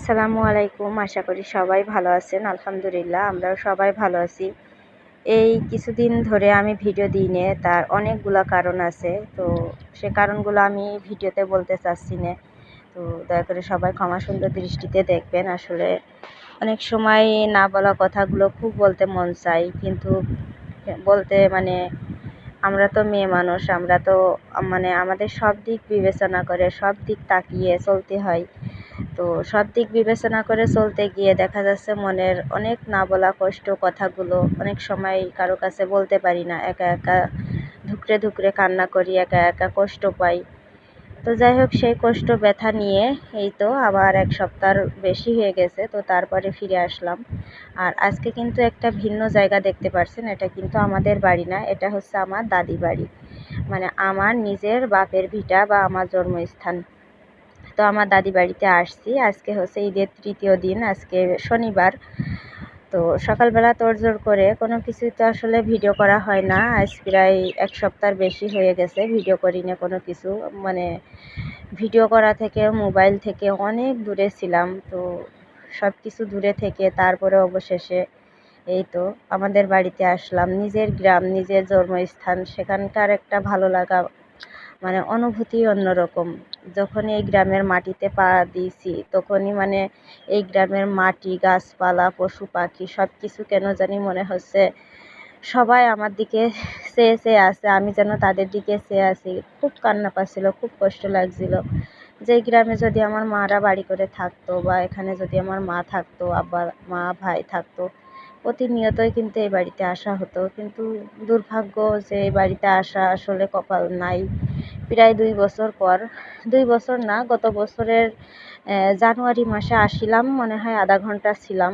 আসসালামু আলাইকুম, আশা করি সবাই ভালো আছেন। আলহামদুলিল্লাহ, আমরাও সবাই ভালো আছি। এই কিছুদিন ধরে আমি ভিডিও দিই নে তার অনেকগুলো কারণ আছে। তো সে কারণগুলো আমি ভিডিওতে বলতে চাচ্ছি না। তো দয়া করে সবাই ক্ষমা সুন্দর দৃষ্টিতে দেখবেন। আসলে অনেক সময় না বলা কথাগুলো খুব বলতে মন চাই, কিন্তু বলতে মানে আমরা তো মেয়ে মানুষ, আমরা তো মানে আমাদের সব দিক বিবেচনা করে, সব দিক তাকিয়ে চলতে হয়। তো সব দিক বিবেচনা করে চলতে গিয়ে দেখা যাচ্ছে মনের অনেক না বলা কষ্ট কথাগুলো অনেক সময় কারও কাছে বলতে পারি না। একা একা ধুকরে ধুকরে কান্না করি, একা একা কষ্ট পাই। তো যাই হোক, সেই কষ্ট ব্যথা নিয়ে এই তো আবার এক সপ্তাহ বেশি হয়ে গেছে, তো তারপরে ফিরে আসলাম। আর আজকে কিন্তু একটা ভিন্ন জায়গা দেখতে পারছেন, এটা কিন্তু আমাদের বাড়ি না, এটা হচ্ছে আমার দাদি বাড়ি। মানে আমার নিজের বাপের ভিটা বা আমার জন্মস্থান। তো আমার দাদি বাড়িতে আসছি। আজকে হচ্ছে ঈদের তৃতীয় দিন, আজকে শনিবার। তো সকালবেলা তোড়জোড় করে কোনো কিছু তো আসলে ভিডিও করা হয় না। আজ প্রায় এক সপ্তাহ বেশি হয়ে গেছে ভিডিও করি না কোনো কিছু। মানে ভিডিও করা থেকে মোবাইল থেকে অনেক দূরে ছিলাম। তো সব কিছু দূরে থেকে তারপরে অবশেষে এই তো আমাদের বাড়িতে আসলাম। নিজের গ্রাম, নিজের জন্মস্থান, সেখানকার একটা ভালো লাগা মানে অনুভূতি অন্যরকম। যখন এই গ্রামের মাটিতে পা দিয়েছি, তখনই মানে এই গ্রামের মাটি, গাছপালা, পশু পাখি সব কিছু কেন জানি মনে হচ্ছে সবাই আমার দিকে চেয়ে চেয়ে আছে, আমি যেন তাদের দিকে চেয়ে আছি। খুব কান্না পাচ্ছিল, খুব কষ্ট লাগছিল। যে গ্রামে যদি আমার মারা বাড়ি করে থাকতো বা এখানে যদি আমার মা থাকতো, আবার মা, ভাই থাকতো, প্রতিনিয়তই কিন্তু এই বাড়িতে আসা হতো। কিন্তু দুর্ভাগ্য যে এই বাড়িতে আসা আসলে কপাল নাই। প্রায় দুই বছর পর, দুই বছর না, গত বছরের জানুয়ারি মাসে আসিলাম, মনে হয় আধা ঘণ্টা ছিলাম।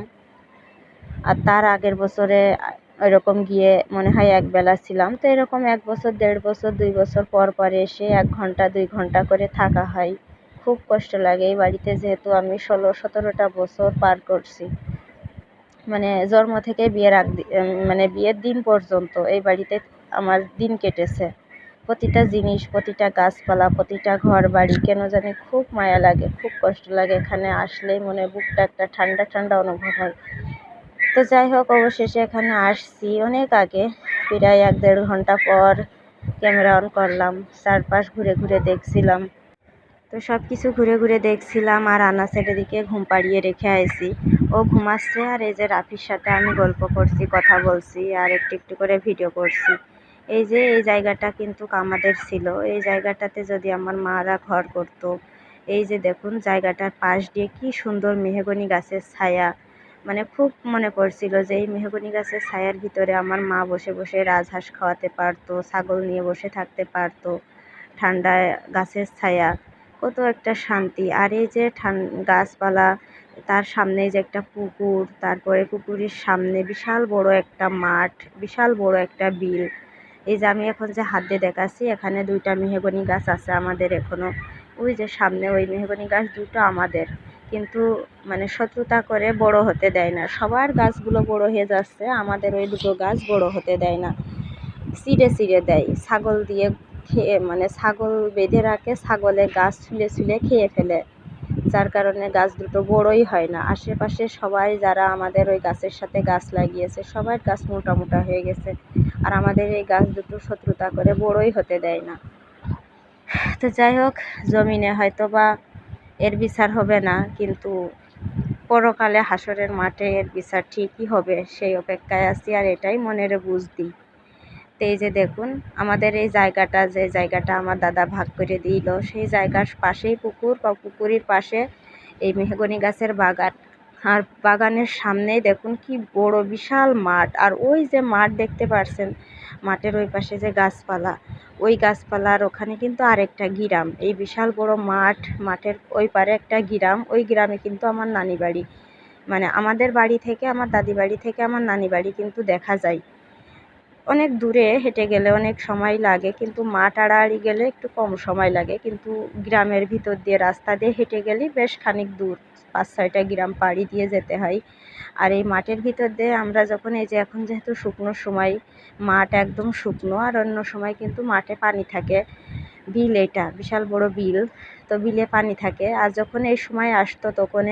আর তার আগের বছরে ওইরকম গিয়ে মনে হয় একবেলা ছিলাম। তো এরকম এক বছর, দেড় বছর, দুই বছর পর পর এসে এক ঘণ্টা, দুই ঘণ্টা করে থাকা হয়। খুব কষ্ট লাগে এই বাড়িতে, যেহেতু আমি ষোলো, সতেরোটা বছর পার করছি। মানে জন্ম থেকে বিয়ের আগ মানে বিয়ের দিন পর্যন্ত এই বাড়িতে আমার দিন কেটেছে। প্রতিটা জিনিস, প্রতিটা গাছপালা, প্রতিটা ঘর বাড়ি কেন জানি খুব মায়া লাগে, খুব কষ্ট লাগে এখানে আসলেই মনে বুকটা একটা ঠান্ডা ঠান্ডা অনুভব হয়। তো যাই হোক, অবশেষে এখানে আসছি অনেক আগে, প্রায় এক দেড় ঘণ্টা পর ক্যামেরা অন করলাম, চারপাশ ঘুরে ঘুরে দেখছিলাম। তো সব কিছু ঘুরে ঘুরে দেখছিলাম আর আনাসের দিকে ঘুম পাড়িয়ে রেখে আইছি। ও ঘুমাচ্ছে আর এই যে রাফির সাথে আমি গল্প করছি, কথা বলছি আর একটু একটু করে ভিডিও করছি। এই যে এই জায়গাটা কিন্তু আমাদের ছিল। এই জায়গাটাতে যদি আমার মারা ঘর করত, এই যে দেখুন জায়গাটার পাশ দিয়ে কি সুন্দর মেহগনি গাছের ছায়া। মানে খুব মনে পড়ছিল যে এই মেহগনি গাছের ছায়ার ভিতরে আমার মা বসে বসে রাজহাঁস খাওয়াতে পারতো, ছাগল নিয়ে বসে থাকতে পারতো ঠান্ডায় গাছের ছায়া। কত একটা শান্তি। আর এই যে গাছপালা, তার সামনে যে একটা পুকুর, তারপরে পুকুরের সামনে বিশাল বড় একটা মাঠ, বিশাল বড় একটা বিল। এই যে আমি এখন যে হাত দিয়ে দেখাচ্ছি, এখানে দুইটা মেহগনি গাছ আছে আমাদের এখনও ওই যে সামনে ওই মেহগনি গাছ দুটো আমাদের। কিন্তু মানে শত্রুতা করে বড় হতে দেয় না। সবার গাছগুলো বড় হয়ে যাচ্ছে, আমাদের ওই দুটো গাছ বড় হতে দেয় না। চিড়ে চিড়ে দেয়, ছাগল দিয়ে খেয়ে মানে ছাগল বেঁধে রাখে, ছাগলে গাছ ছুলে ছুলে খেয়ে ফেলে। যার কারণে গাছ দুটো বড়ই হয় না। আশেপাশে সবাই যারা আমাদের ওই গাছের সাথে গাছ লাগিয়েছে, সবার গাছ মোটা মোটা হয়ে গেছে। আর আমাদের এই গাছ দুটো শত্রুতা করে বড়ই হতে দেয় না। তো যাই হোক, জমিনে হয়তো বা এর বিচার হবে না, কিন্তু পরকালে হাসরের মাঠে এর বিচার ঠিকই হবে, সেই অপেক্ষায় আছি আর এটাই মনের বুঝ দিই তো এই যে দেখুন, আমাদের এই জায়গাটা, যে জায়গাটা আমার দাদা ভাগ করে দিল, সেই জায়গার পাশেই পুকুর, বা পুকুরের পাশে এই মেহগনি গাছের বাগান। আর বাগানের সামনেই দেখুন, কি বড় বিশাল মাঠ। আর ওই যে মাঠ দেখতে পারছেন, মাঠের ওই পাশে যে গাছপালা, ওই গাছপালার ওখানে কিন্তু আরেকটা গ্রাম। এই বিশাল বড় মাঠ, মাঠের ওই পারে একটা গ্রাম, ওই গ্রামে কিন্তু আমার নানি বাড়ি। মানে আমাদের বাড়ি থেকে, আমার দাদি বাড়ি থেকে আমার নানি বাড়ি কিন্তু দেখা যায়। অনেক দূরে হেঁটে গেলে অনেক সময় লাগে, কিন্তু মাঠ আড়াআড়ি গেলে একটু কম সময় লাগে। কিন্তু গ্রামের ভিতর দিয়ে রাস্তা দিয়ে হেঁটে গেলে বেশ খানিক দূর, পাঁচ ছয়টা গ্রাম পাড়ি দিয়ে যেতে হয়। আর এই মাঠের ভিতর দিয়ে আমরা যখন, এই যে এখন যেহেতু শুকনোর সময়, মাঠ একদম শুকনো আর অন্য সময় কিন্তু মাঠে পানি থাকে। বিল এটা, বিশাল বড় বিল, তো বিলে পানি থাকে। আর যখন এই সময় আসতো তখন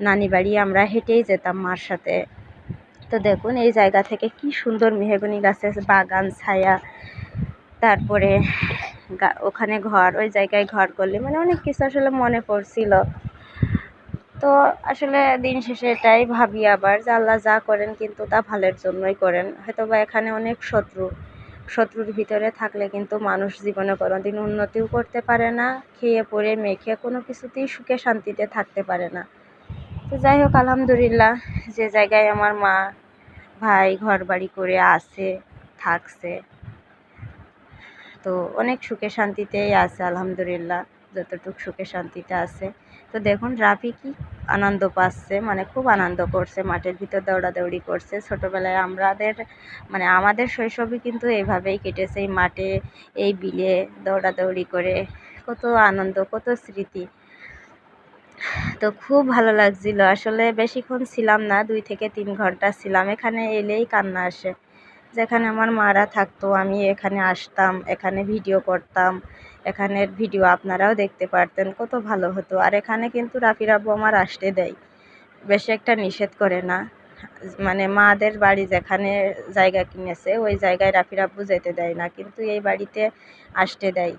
নানি বাড়ি আমরা হেঁটেই যেতাম মার সাথে। তো দেখুন, এই জায়গা থেকে কি সুন্দর মেহগনি গাছের বাগান, ছায়া। তারপরে ওখানে ঘর, ওই জায়গায় ঘর করলে মানে অনেক কিছু আসলে মনে পড়ছিল। তো আসলে দিন শেষে এটাই ভাবি আবার যে আল্লাহ যা করেন কিন্তু তা ভালোর জন্যই করেন। হয়তো বা এখানে অনেক শত্রু, শত্রুর ভিতরে থাকলে কিন্তু মানুষ জীবনে কোনো দিন উন্নতিও করতে পারে না, খেয়ে পরে মেখে কোনো কিছুতেই সুখে শান্তিতে থাকতে পারে না। তো যাই হোক, আলহামদুলিল্লাহ, যে জায়গায় আমার মা ভাই ঘর বাড়ি করে আছে, থাকছে। তো অনেক সুখে শান্তিতেই আছে, আলহামদুলিল্লাহ, যতটুকু সুখে শান্তিতে আছে। তো দেখুন, রাফি কি আনন্দ পাচ্ছে মানে খুব আনন্দ করছে, মাঠের ভিতর দৌড়াদৌড়ি করছে। ছোটোবেলায় আমাদের মানে আমাদের শৈশবই কিন্তু এইভাবেই কেটেছে এই মাঠে, এই বিলে দৌড়াদৌড়ি করে। কত আনন্দ, কত স্মৃতি। তো খুব ভালো লাগছিল। আসলে বেশিক্ষণ ছিলাম না, দুই থেকে তিন ঘণ্টা ছিলাম। এখানে এলেই কান্না আসে। যেখানে আমার মারা থাকতো, আমি এখানে আসতাম, এখানে ভিডিও করতাম, এখানের ভিডিও আপনারাও দেখতে পারতেন, কত ভালো হতো। আর এখানে কিন্তু রাফির আব্বু আমার আসতে দেয়। বেশি একটা নিষেধ করে না। মানে মাদের বাড়ি যেখানে জায়গা কিনেছে, ওই জায়গায় রাফির আব্বু যেতে দেয় না। কিন্তু এই বাড়িতে আসতে দেয়।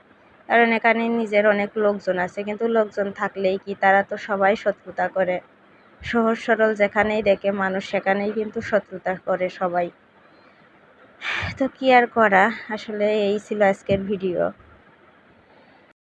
কারণ এখানে নিজের অনেক লোকজন আছে, কিন্তু লোকজন থাকলেই কি তারা তো সবাই শত্রুতা করে। সহজ সরল যেখানেই দেখে মানুষ সেখানেই কিন্তু শত্রুতা করে সবাই। তো কি আর করা? আসলে এই ছিল আজকের ভিডিও।